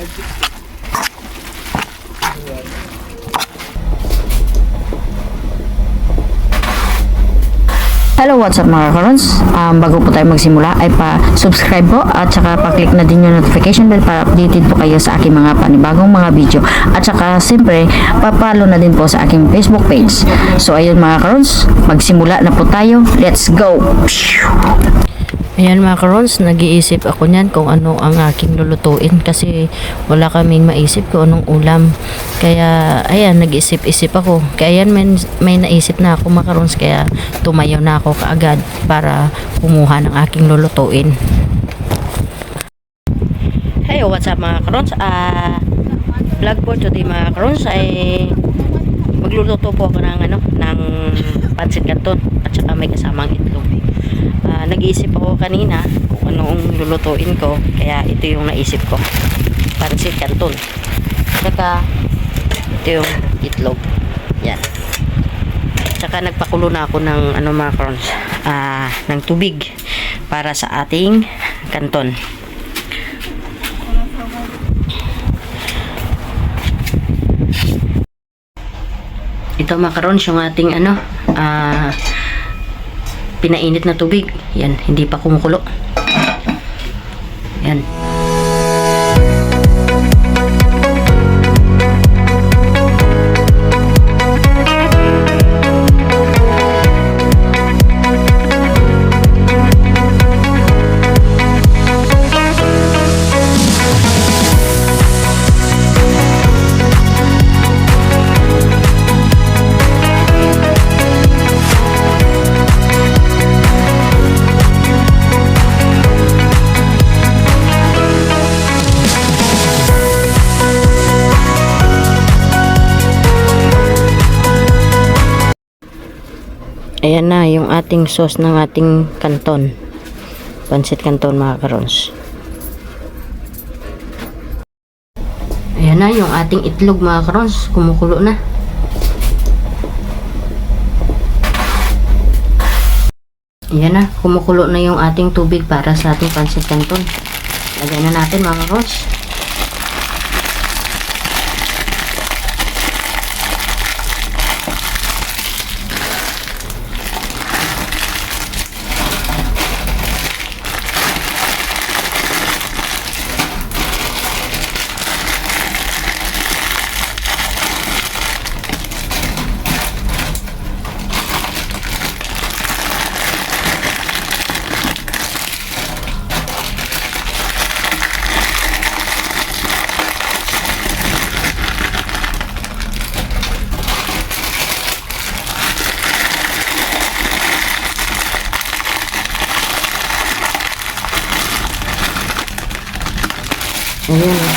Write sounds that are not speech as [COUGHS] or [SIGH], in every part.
Hello, what's up mga karons? Um, bago po tayo magsimula ay pa-subscribe po at saka pa-click na din yung notification bell para updated po kayo sa aking mga panibagong mga video. At saka siyempre, pa-follow na din po sa aking Facebook page. So ayun mga karons, magsimula na po tayo. Let's go! Ayan mga karons, nag-iisip ako niyan kung ano ang aking lulutuin kasi wala kaming maisip kung anong ulam. Kaya ayan, nag-isip-isip ako. Kaya ayan, may, may naisip na ako mga karons kaya tumayo na ako kaagad para kumuha ng aking lulutuin. Hey, what's up mga karons? Ah, vlog po today mga karons ay magluluto po ako ng ano, ng pancit canton at saka may kasamang itlog. Ah, nag-iisip ako kanina kung anong lulutuin ko kaya ito yung naisip ko. Pancit canton. Saka ito yung itlog. Yan. Saka nagpakulo na ako ng ano mga crons ah, ng tubig para sa ating canton ito mga crons yung ating ano ah pinainit na tubig. Yan, hindi pa kumukulo. Yan. Ayan na yung ating sauce ng ating kanton. Pansit kanton mga karons. Ayan na yung ating itlog mga. Kumukulo na. Ayan na. Kumukulo na yung ating tubig para sa ating pansit kanton. Lagyan na natin mga karons. Ayan na.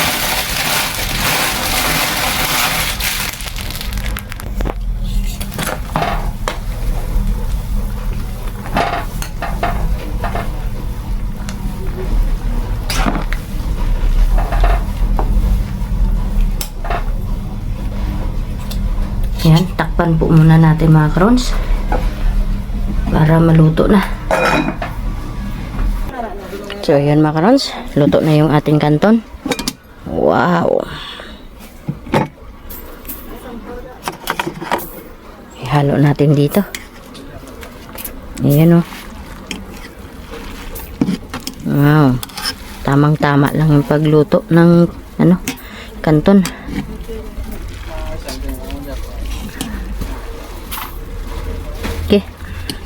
Yan, takpan po muna natin mga crons para maluto na. So, ayan mga crons, luto na yung ating kanton. Wow! Ihalo natin dito. Ayan o. Wow. Tamang-tama lang yung pagluto ng ano, kanton. Okay.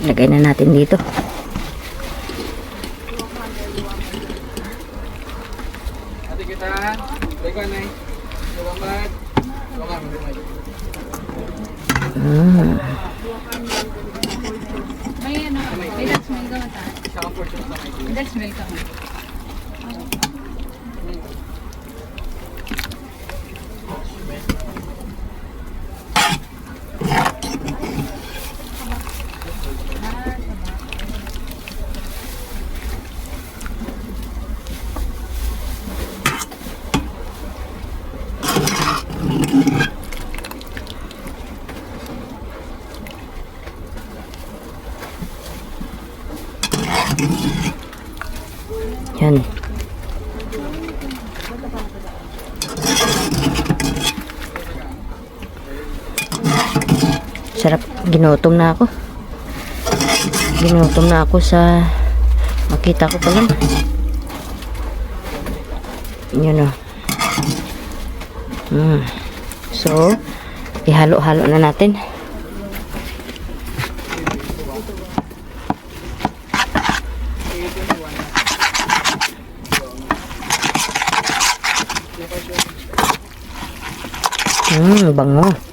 Lagay na natin dito. Ate kita, teka na eh. Salamat. Salamat. May ano, may Dutch mail ka mata. Saka portion sa may May Dutch mail ka mo. Sarap. Ginutom na ako. Ginutom na ako sa makita ko pa lang. Yun o. Mm. So, ihalo-halo na natin. Hmm, bango.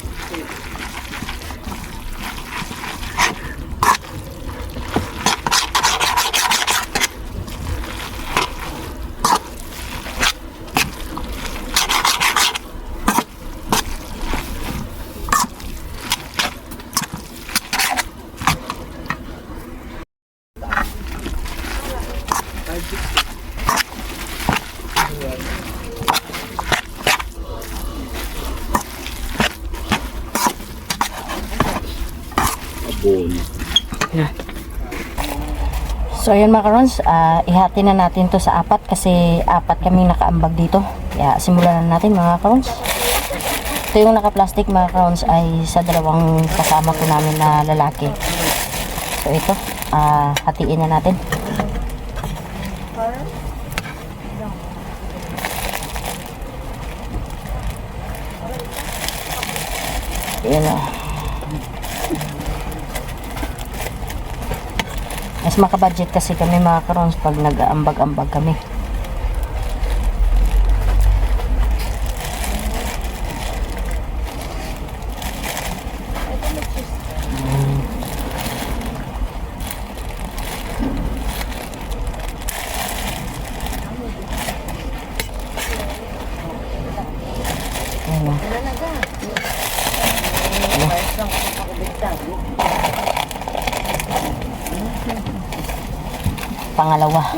So ayun mga karons, ah, ihati na natin to sa apat kasi apat kami nakaambag dito. Kaya simulan na natin mga karons. Ito yung naka-plastic mga karons ay sa dalawang kasama ko namin na lalaki. So ito, ah, hatiin na natin. Yan o. Mas makabudget kasi kami mga karons pag nag-aambag-ambag kami. Pangalawa.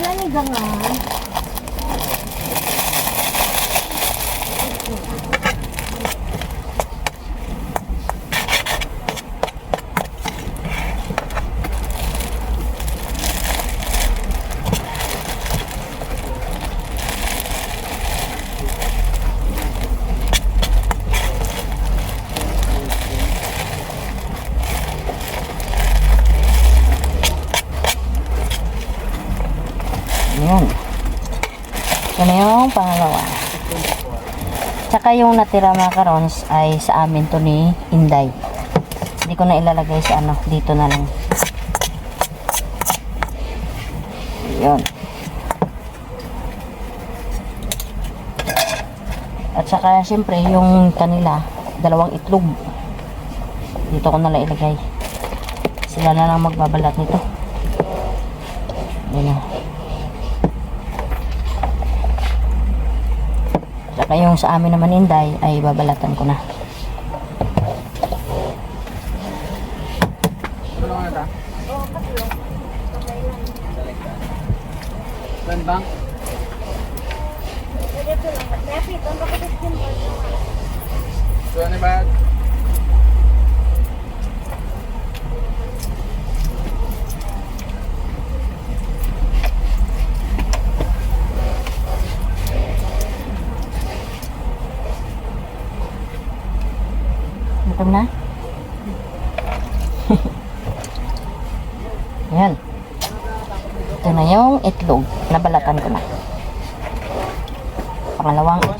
Ayan. Yan na yung pangalawa. Tsaka yung natira mga karons ay sa amin to ni Inday. Hindi ko na ilalagay sa ano, dito na lang. Yun. At saka syempre yung kanila, dalawang itlog. Dito ko na lang ilagay. Sila na lang magbabalat nito. Yan na. Saka yung sa amin naman inday ay babalatan ko na. Tulungan na ta. Land bank? So ano ba? Gutom na? [LAUGHS] Yan. Ito na yung itlog. Nabalatan ko na. Pangalawang ba?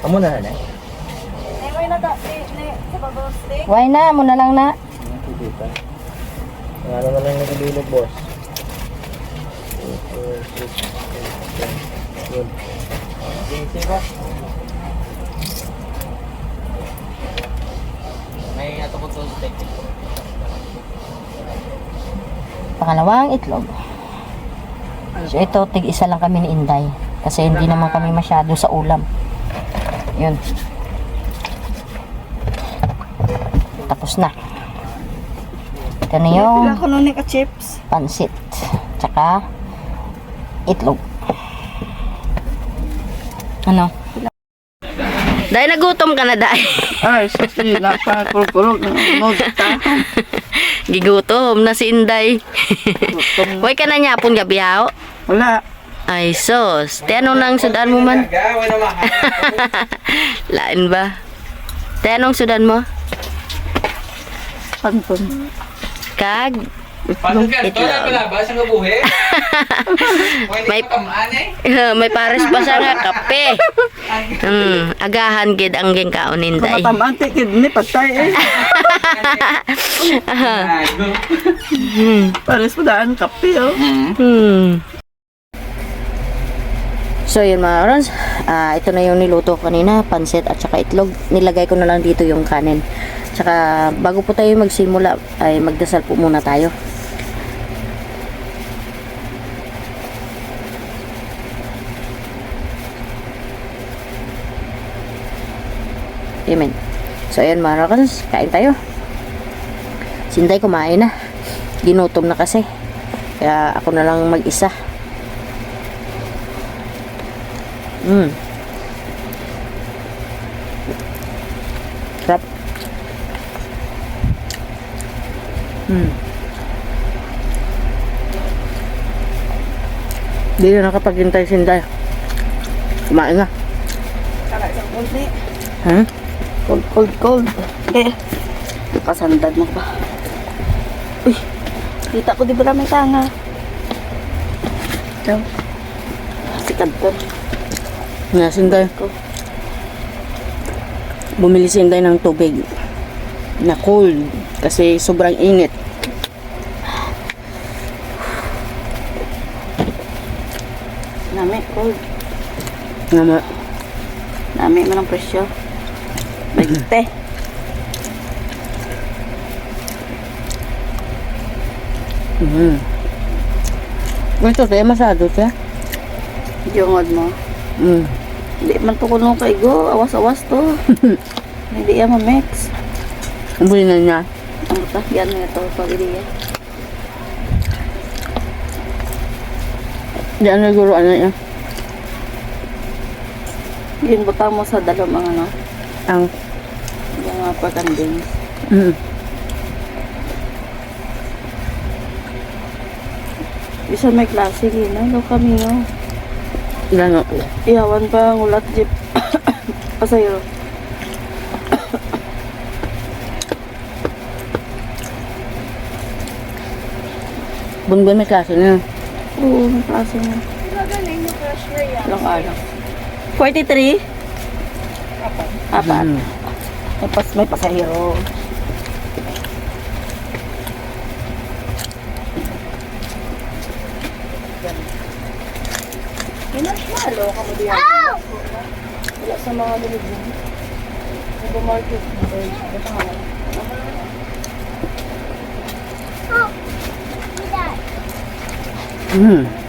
Kamu na na. Why na? Muna lang na. Ano na lang nakabilog, boss. 2, 4, 6, 7, 8, 9. Yun. Easy ba? May ato ko to. Pangalawang itlog. So ito, tig isa lang kami ni Inday. Kasi hindi naman kami masyado sa ulam. Yun. Tapos na. Ito na yung Pila ko nun ka chips. pansit. Tsaka itlog. Ano? Dahil nagutom ka na, dahil. Ay, sisi, napakulkulog ng nogta. [LAUGHS] Gigutom na si Inday. Way ka na niya apon gabi hao. Wala. Ay, sos. Te, anong nang sudan mo man? [LAUGHS] Lain ba? Te, anong sudan mo? Panton. Kag? Paano ka? Ito na palabas ang gabuhi. [LAUGHS] Pwede May- eh. [LAUGHS] May pares pa sa nga kape. Hmm, agahan gid ang ging kaon Inday. Kumatamaan, kidney, patay eh. [LAUGHS] Gago. Pares pa daan, kape oh. Hmm. So yun mga Rons, ah, ito na yung niluto kanina, pansit at saka itlog. Nilagay ko na lang dito yung kanin. Tsaka bago po tayo magsimula, ay magdasal po muna tayo. Amen. So ayan mga Rons, kain tayo. Sinday kumain na. Ginutom na kasi. Kaya ako na lang mag-isa. Mm. Sarap. Mm. Hindi na nakapaghintay si Inday. Kumain na. Ha? Cold, cold, cold. Eh, kasandad mo pa. Uy, kita ko di ba may tanga? Ito. Si Kanton. Nga, si Inday. Bumili si Inday ng tubig na cold kasi sobrang init. Nami, cold. Nami man ang presyo. Bagte. Mm. Ito, tayo masado siya. Jungod mo. Mm. Hindi man to kuno kay go. Awas-awas to. [LAUGHS] Hindi yan ma-mix. Buli na niya. Ang takyan na ito pag iriya. Di ano siguro ano niya. Yun butang mo sa dalawang mga ano. Ang, mga pagkanding. mm. Bisa may klase gina. Daw kami oh. Gano. Iyawan pa ang ulat jeep. [COUGHS] Pasayo. Bunbun may klase na. Oo, may klase na. Ilang araw. 43? Apat. Mm. May, pas, may pasahero. Ginasmalo ka mo diyan. Wala sa mga delivery. Nag-market. Mm.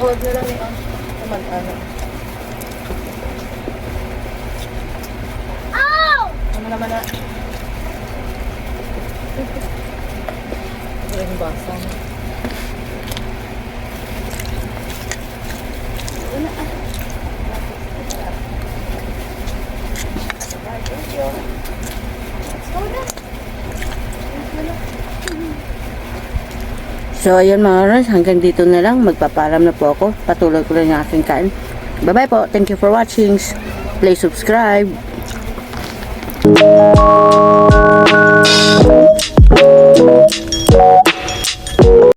Hold na lang yun. Samantala. Ano naman na? Wala yung basa. So, ayun mga oras, hanggang dito na lang. Magpapalam na po ako. Patuloy ko lang yung aking kain. Bye-bye po. Thank you for watching. Please subscribe.